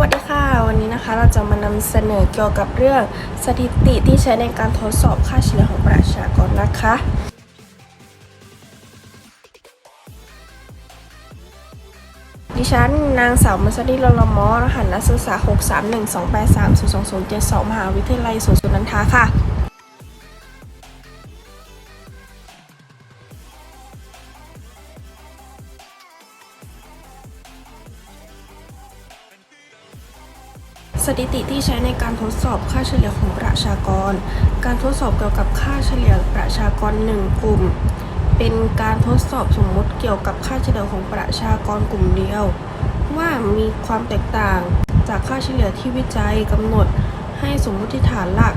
วัสดีค่ะ วันนี้นะคะเราจะมานำเสนอเกี่ยวกับเรื่องสถิติที่ใช้ในการทดสอบค่าเฉลี่ยของประชากรนะคะ ดิฉันนางสาวมัสดีลลมอรหัสนักศึกษา 63128302072 มหาวิทยาลัยสวนสุนันทาค่ะ สถิติที่ใช้ในการทดสอบค่าเฉลี่ยของประชากร การทดสอบเกี่ยวกับค่าเฉลี่ยประชากรหนึ่งกลุ่ม เป็นการทดสอบสมมติเกี่ยวกับค่าเฉลี่ยของประชากรกลุ่มเดียว ว่ามีความแตกต่างจากค่าเฉลี่ยที่วิจัยกำหนดให้สมมติฐานหลัก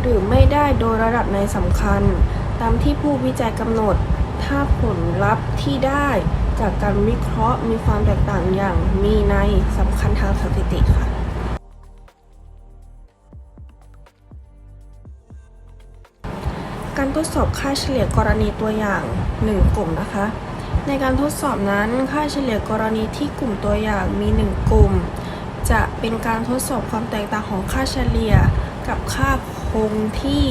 หรือไม่ได้โดยระดับในสำคัญ ตามที่ผู้วิจัยกำหนด ถ้าผลลัพธ์ที่ได้จากการวิเคราะห์มีความแตกต่างอย่างมีในสำคัญทางสถิติค่ะ การทดสอบค่าเฉลี่ยกรณีตัวอย่าง 1 กลุ่มนะคะ ในการทดสอบนั้นค่าเฉลี่ยกรณีที่กลุ่มตัวอย่างมี 1 กลุ่ม จะเป็นการทดสอบความแตกต่างของค่าเฉลี่ยกับค่าคงที่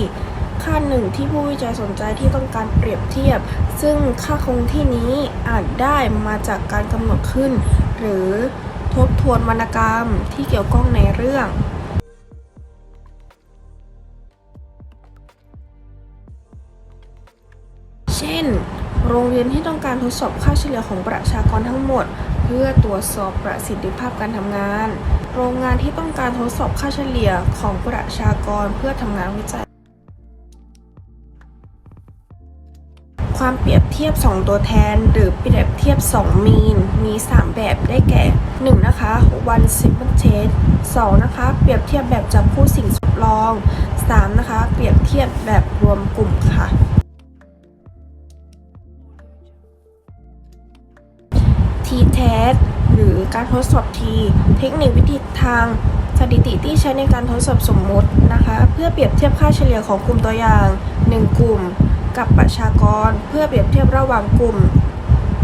ค่าหนึ่งที่ผู้วิจัยสนใจที่ต้องการเปรียบเทียบ ซึ่งค่าคงที่นี้อาจได้มาจากการกำหนดขึ้น หรือทบทวนวรรณกรรมที่เกี่ยวข้องในเรื่อง ช่น โรงเรียนที่ต้องการทดสอบค่าเฉลี่ยของประชากรทั้งหมด เพื่อตรวจสอบประสิทธิภาพการทำงาน โรงงานที่ต้องการทดสอบค่าเฉลี่ยของประชากรเพื่อทำงานวิจัย ความเปรียบเทียบ 2 ตัวแทน หรือเปรียบเทียบ 2 มีน มี 3 แบบได้แก่ 1. นะคะ one simple test 2. นะคะ เปรียบเทียบแบบจับคู่สิ่งทดลอง 3. นะคะ เปรียบเทียบแบบรวมกลุ่มค่ะ หรือการทดสอบ t เทคนิควิธีทางสถิติที่ใช้ในการทดสอบสมมตินะคะ เพื่อเปรียบเทียบค่าเฉลี่ยของกลุ่มตัวอย่าง 1 กลุ่ม กับประชากร เพื่อเปรียบเทียบระหว่างกลุ่ม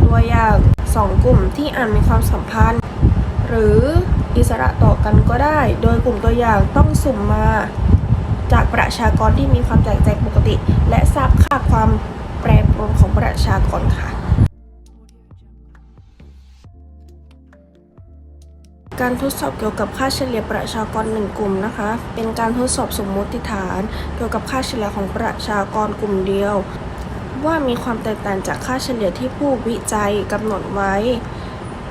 ตัวอย่าง 2 กลุ่มที่อาจมีความสัมพันธ์ หรืออิสระต่อกันก็ได้ โดยกลุ่มตัวอย่างต้องสุ่มมา จากประชากรที่มีความแตกต่างปกติ และทราบค่าความแปรปรวนของประชากรค่ะ การทดสอบเกี่ยวกับค่าเฉลี่ยประชากรหนึ่งกลุ่มนะคะ เป็นการทดสอบสมมติฐาน เกี่ยวกับค่าเฉลี่ยของประชากรกลุ่มเดียว ว่ามีความแตกต่างจากค่าเฉลี่ยที่ผู้วิจัยกำหนดไว้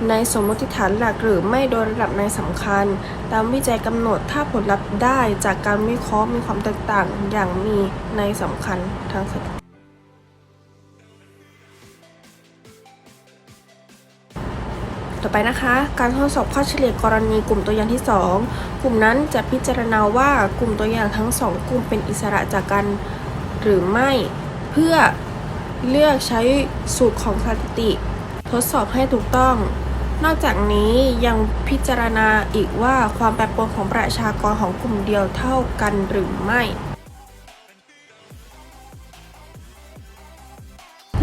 ในสมมติฐานหลักหรือไม่โดยระดับในสำคัญ ตามวิจัยกำหนดถ้าผลลัพธ์ได้จากการวิเคราะห์มีความแตกต่างอย่างมีในสำคัญทางสถิติ ต่อไปนะคะ การทดสอบค่าเฉลี่ยกรณีกลุ่มตัวอย่างที่ 2 กลุ่มนั้นจะพิจารณาว่ากลุ่มตัวอย่างทั้ง 2 กลุ่มเป็นอิสระจากกันหรือไม่ เพื่อเลือกใช้สูตรของสถิติ ทดสอบให้ถูกต้อง นอกจากนี้ยังพิจารณาอีกว่าความแปรปรวนของประชากรของกลุ่มเดียวเท่ากันหรือไม่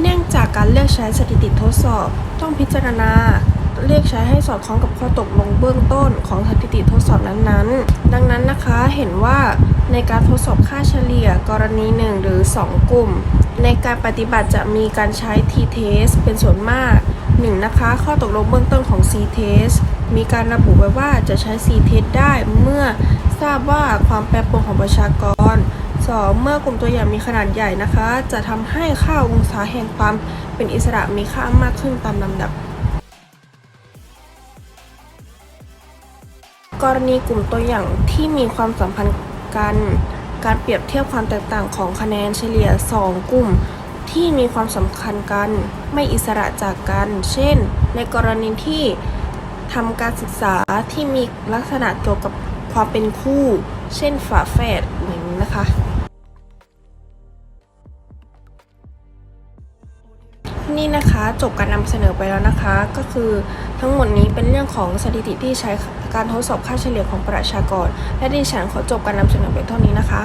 เนื่องจากการเลือกใช้สถิติทดสอบ ต้องพิจารณา ใช้ให้สอดคล้องกับข้อตกลงเบื้องต้นของสถิติทดสอบนั้นๆ ดังนั้นนะคะเห็นว่าในการทดสอบค่าเฉลี่ยกรณี 1 หรือ 2 กลุ่ม ในการปฏิบัติจะมีการใช้ t-test เป็นส่วนมาก 1. นะคะข้อตกลงเบื้องต้นของ c-test มีการระบุไว้ว่าจะใช้ c-test ได้เมื่อทราบว่าความแปรปรวนของประชากร 2. เมื่อกลุ่มตัวอย่างมีขนาดใหญ่นะคะ จะทำให้ค่าองศาแห่งความเป็นอิสระมีค่ามากขึ้นตามลำดับ กรณีกลุ่มตัวอย่างที่มีความสัมพันธ์กัน การเปรียบเทียบความแตกต่างของคะแนนเฉลี่ย 2 กลุ่ม ที่มีความสำคัญกัน ไม่อิสระจากกัน เช่น ในกรณีที่ทำการศึกษาที่มีลักษณะเกี่ยวกับความเป็นคู่ เช่นฝาแฝดอย่างนี้นะคะ นี่นะคะจบการนำเสนอไปแล้วนะคะ ก็คือทั้งหมดนี้เป็นเรื่องของสถิติที่ใช้การทดสอบค่าเฉลี่ยของประชากร และดิฉันขอจบการนำเสนอไปเท่านี้นะคะ